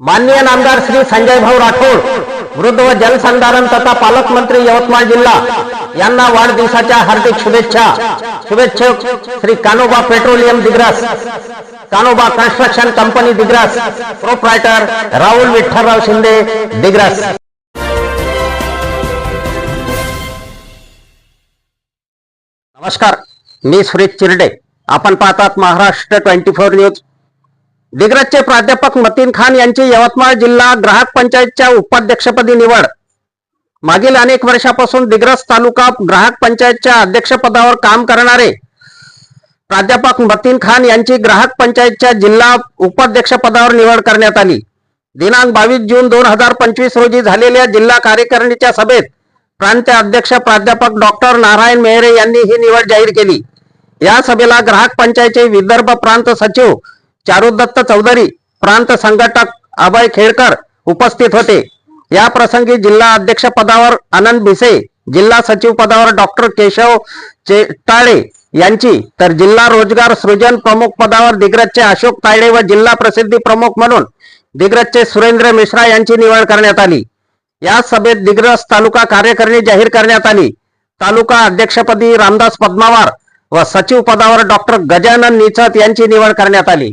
माननीय नामदार श्री संजय भाऊ राठोड वृद्ध व जलसंधारण तथा पालकमंत्री यवतमाळ जिल्हा यांना वाढदिवसाच्या हार्दिक शुभेच्छा. शुभेच्छक Shri Kanoba petroleum Digras Kanoba construction company Digras proprietor Rahul Vitthalrao Shinde Digras. नमस्कार मी सुरेश चिरडे. आपण पाहतात महाराष्ट्र ट्वेंटी फोर न्यूज. दिग्रजचे प्राध्यापक मतीन खान यांची यवतमाळ जिल्हा ग्राहक पंचायतच्या उपाध्यक्षपदी निवड. मागील अनेक वर्षापासून दिग्रज तालुका ग्राहक पंचायतच्या अध्यक्षपदावर काम करणारे प्राध्यापक मतीन खान यांची ग्राहक पंचायतच्या जिल्हा उपाध्यक्षपदावर निवड करण्यात आली. दिनांक बावीस जून दोन हजार पंचवीस रोजी झालेल्या जिल्हा कार्यकारिणीच्या सभेत प्रांत अध्यक्ष प्राध्यापक डॉक्टर नारायण मेहरे यांनी ही निवड जाहीर केली. या सभेला ग्राहक पंचायतचे विदर्भ प्रांत सचिव चारुदत्त चौधरी प्रांत संघटक अभय खेडकर उपस्थित होते. या प्रसंगी जिल्हा अध्यक्ष पदावर आनंद भिसे जिल्हा सचिव पदावर डॉक्टर केशव चेटाळे यांची तर जिल्हा रोजगार सृजन प्रमुख पदावर दिग्रजचे अशोक तायडे व जिल्हा प्रसिद्धी प्रमुख म्हणून दिग्रजचे सुरेंद्र मिश्रा यांची निवड करण्यात आली. या सभेत दिग्रज तालुका कार्यकारिणी जाहीर करण्यात आली. तालुका अध्यक्षपदी रामदास पद्मावार व सचिव पदावर डॉक्टर गजानन निचत यांची निवड करण्यात आली.